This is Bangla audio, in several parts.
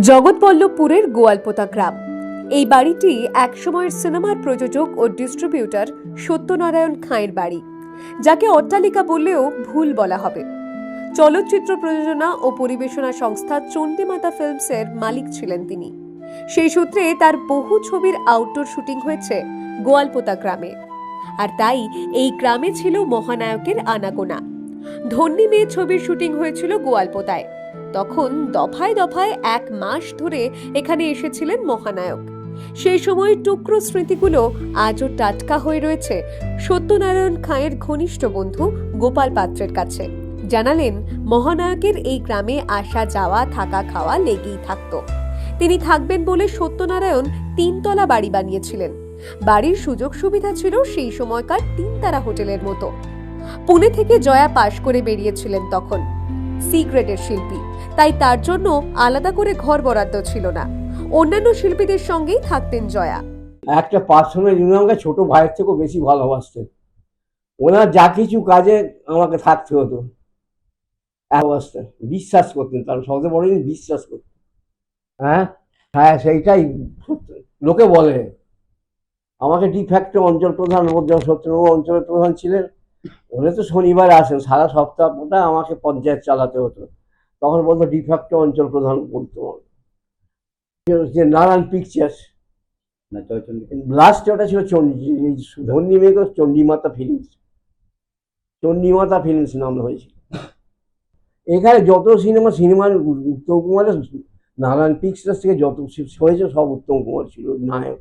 জগৎবল্লভপুরের গোয়ালপোতা গ্রাম। এই বাড়িটি একসময়ের সিনেমার প্রযোজক ও ডিস্ট্রিবিউটর সত্যনারায়ণ খাঁয়ের বাড়ি, যাকে অট্টালিকা বললেও ভুল বলা হবে। চলচ্চিত্র প্রযোজনা ও পরিবেশনা সংস্থা চণ্ডীমাতা ফিল্মসের মালিক ছিলেন তিনি। সেই সূত্রে তার বহু ছবির আউটডোর শুটিং হয়েছে গোয়ালপোতা গ্রামে। আর তাই এই গ্রামে ছিল মহানায়কের আনাগোনা। ধন্যী মেয়ে ছবির শুটিং হয়েছিল গোয়ালপোতায়। তখন দফায় দফায় এক মাস ধরে এখানে এসেছিলেন মহানায়ক। সেই সময় টুকরো স্মৃতিগুলো আজও টাটকা হয়ে রয়েছে। সত্যনারায়ণ খাঁয়ের ঘনিষ্ঠ বন্ধু গোপাল পাত্রের কাছে। জানালেন, মহানায়কের এই গ্রামে আসা যাওয়া, থাকা খাওয়া লেগেই থাকত। তিনি থাকবেন বলে সত্যনারায়ণ তিনতলা বাড়ি বানিয়েছিলেন। বাড়ির সুযোগ সুবিধা ছিল সেই সময়কার তিনতারা হোটেলের মতো। পুনে থেকে জয়া পাশ করে বেরিয়েছিলেন তখন। সিক্রেটের শিল্পী। তাই তার জন্য আলাদা করে ঘর বরাদ্দ ছিল না। অন্যান্য শিল্পীদের সঙ্গেই থাকতেন জয়া। একটা পার্সোনাল যিনি আমাকে ছোট ভাইয়ের থেকেও বেশি ভালোবাসতেন। ওনার যা কিছু কাজে আমাকে থাকতে হতো। অবস্থা বিশ্বাস করতেন, তার সবচেয়ে বড় জিনিস বিশ্বাস করতেন। হ্যাঁ? হ্যাঁ সেইটাই লোকে বলে। আমাকে ডিফ্যাক্ট অঞ্চল প্রধান যখন সত্যনবাবু অঞ্চলের প্রধান ছিলেন। উনি তো শনিবার আসেন, সারা সপ্তাহটা আমাকে পঞ্চায়েত চালাতে হতো। তখন বলতো ডিফ্যাক্ট অঞ্চল প্রধান বলতো যে নারায়ণ পিকচার্স লাস্টে ওটা ছিল এই ধন্যী মেঘ চণ্ডীমাতা ফিল্মস চণ্ডীমাতা ফিল্মস নাম হয়েছিল। এখানে যত সিনেমা সিনেমার উত্তম কুমারের নারায়ণ পিকচার্স থেকে যত হয়েছে সব উত্তম কুমার ছিল নায়ক।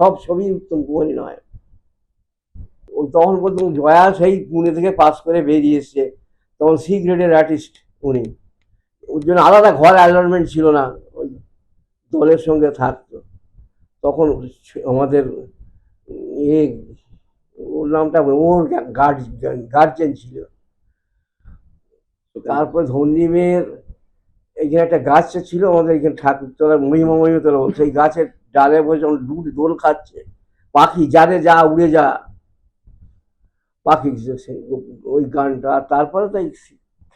সব ছবি উত্তম কুমারই নায়ক। ওই তখন বলতো জয়া সেই পুনে থেকে পাস করে বেরিয়ে এসছে। তখন সি গ্রেডের আর্টিস্ট উনি। ওর জন্য আলাদা ঘর অ্যালটমেন্ট ছিল না, ওই দলের সঙ্গে থাকতো। তখন আমাদের এ, ওর নামটা ওর গার্ড গার্জেন ছিল। তারপর ধন্যী মেয়ের এইখানে একটা গাছ ছিল আমাদের এখানে ঠাকুর ঠাকুরতলা, মহিমা মহিমতলা সেই গাছের ডালে বসে যখন দুধ, দোল খাচ্ছে, পাখি যারে যা, উড়ে যা। পাখি ওই গানটা, তারপরে তো এই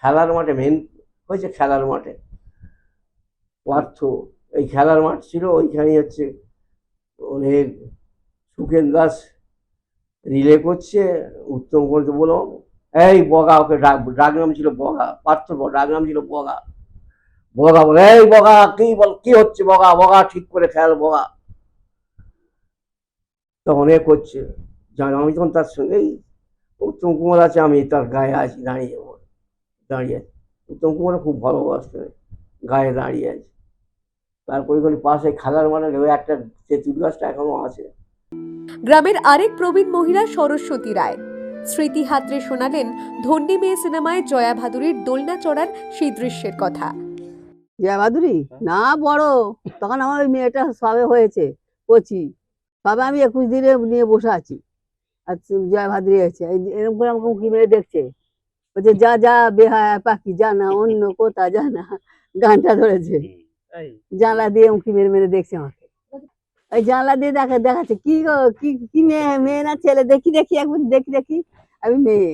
খেলার মাঠে মেন হয়েছে খেলার মাঠে। পার্থ, এই খেলার মাঠ ছিল, ওইখানেই হচ্ছে অনেক সুখেন দাস রিলে করছে, উত্তম করতে বলো এই বগা, ওকে ডাক ডাক নাম ছিল বগা, পার্থ ডাক নাম ছিল বগা। বগা বলে, এই বগা, কি বল, কি হচ্ছে বগা? বগা ঠিক করে খেল, বগা। তখন এ করছে, জানো, আমি তখন তার সঙ্গেই, উত্তম কুমার আছে, আমি তার গায়ে আছি, দাঁড়িয়ে দাঁড়িয়ে আছি। উত্তম কুমার খুব ভালোবাসতেন গায়ে দাঁড়িয়ে আছে। তারপরে ওখানে পাশে খেলার মানে ওই একটা তেঁতুল গাছটা এখনও আছে। গ্রামের আরেক প্রবীণ মহিলা সরস্বতী রায়। স্মৃতি হাতরে শোনালেন ধন্যী মেয়ে সিনেমায় জয়া ভাদুরীর দোলনা চড়ার সেই দৃশ্যের কথা। জয়া ভাদুরী? না বড়। তখন আমার ওই মেয়েটা সবে হয়েছে কচি। সবে আমি একুশ দিনে নিয়ে বসে আছি। আর জয়া ভাদুরী আছে এরকম করে আমাকে উঁকি মেরে দেখছে। বলছে যা যা বেহায়া পাখি জানা অন্য কোথা জানা গানটা ধরেছে। জানলা দিয়ে উঁকি মেরে মেরে দেখছে আমাকে। ওই জানলা দিয়ে দেখা দেখাচ্ছে কি গো কি কি মেয়ে মেয়ে না ছেলে? দেখি দেখি একবার দেখি দেখি। আমি মেয়ে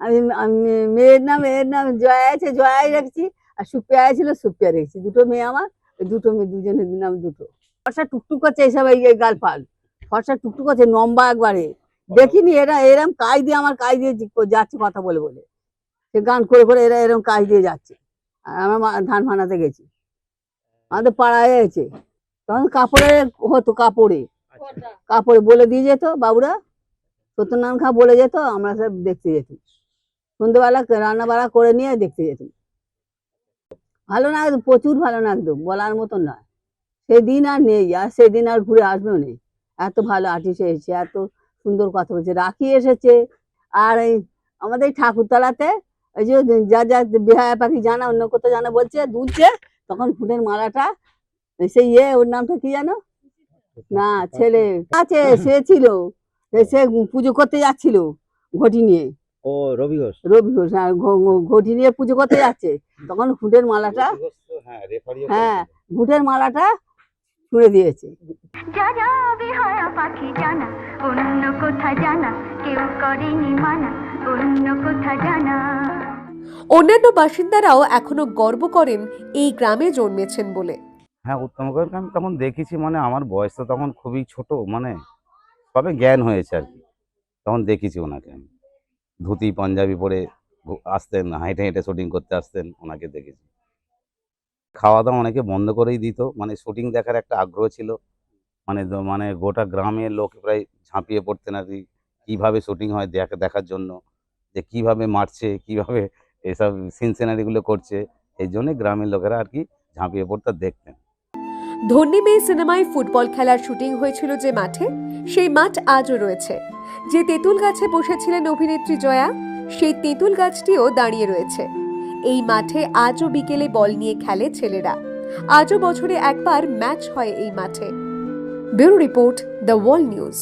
আমি আমি মেয়ের নাম মেয়ের নাম জয়া আছে জয়াই রাখছি আর সুপ্রিয়া ছিল সুপ্রিয়া রেখেছি। দুটো মেয়ে আমার দুটো মেয়ে দুজনের নাম দুটো। ফর্সা টুকটুক করছে এইসব এই গালফাল ফর্সা টুকটুক করছে লম্বা একবারে। দেখিনি এরা এরম কাজ দিয়ে আমার কাজ দিয়ে যাচ্ছে কথা বলে বলে। সে গান করে করে এরা এরকম কাজ দিয়ে যাচ্ছে। আর আমরা ধান ভানাতে গেছি। আমাদের পাড়ায় হয়েছে তখন কাপড়ে হতো কাপড়ে। কাপড়ে বলে দিয়ে যেত বাবুরা। সত্যনারায়ণ খা বলে যেত আমরা সব দেখতে যেতাম। সন্ধ্যেবেলা রান্না বাড়া করে নিয়ে দেখতে যেতাম। ভালো না একদম প্রচুর ভালো না একদম বলার মতন নয় সেদিন আর নেই আর সেদিন আর ঘুরে আসবেও নেই। এত ভালো আর্টিস্ট এসেছে এত সুন্দর কথা বলছে। রাখি এসেছে আর এই আমাদের এই ঠাকুরতলাতে ওই যে যা যা বেহায়া পাখি জানা অন্য কোথাও জানা বলছে দুলছে তখন ফুলের মালাটা সেই ইয়ে ওর নামটা কি জানো না ছেলে আছে সে ছিল সে পুজো করতে যাচ্ছিল ঘটি নিয়ে। ও রবি ঘোষ। রবি ঘোষ হ্যাঁ, ঘ- ঘ- ঘটি নিয়ে পুজো করতে যাচ্ছে তখন ফুটের মালাটা হ্যাঁ হ্যাঁ ঘুটের মালাটা ছুঁড়ে দিয়েছে। যা যা পাখি জানা অন্য কোথা জানা কেউ করেনি মানা অন্য কোথা জানা। অন্যান্য বাসিন্দারাও এখনও গর্ব করেন এই গ্রামে জন্মেছেন বলে। হ্যাঁ উত্তম গোয়েলকে আমি তখন দেখেছি মানে আমার বয়স তো তখন খুবই ছোট মানে সবে জ্ঞান হয়েছে আর কি। তখন দেখেছি ওনাকে। আমি ধুতি, পাঞ্জাবি পরে আসতেন, হেঁটে হেঁটে শুটিং করতে আসতেন, ওনাকে দেখেছি। খাওয়া দাওয়া অনেকে বন্ধ করেই দিত মানে শুটিং দেখার একটা আগ্রহ ছিল। মানে মানে গোটা গ্রামের লোক প্রায় ঝাঁপিয়ে পড়তেন আর কি, কীভাবে শুটিং হয় দেখা, দেখার জন্য, যে কীভাবে মারছে, কীভাবে এসব সিন সিনারিগুলো করছে, এই জন্যে গ্রামের লোকেরা আর কি ঝাঁপিয়ে পড়তে দেখতেন। ধন্যী মেয়ে সিনেমায় ফুটবল খেলার শুটিং হয়েছিল যে মাঠে, সেই মাঠ আজও রয়েছে। যে তেঁতুল গাছে বসেছিলেন অভিনেত্রী জয়া, সেই তেঁতুল গাছটিও দাঁড়িয়ে রয়েছে। এই মাঠে আজও বিকেলে বল নিয়ে খেলে ছেলেরা। আজও বছরে একবার ম্যাচ হয় এই মাঠে। Bureau report the world news.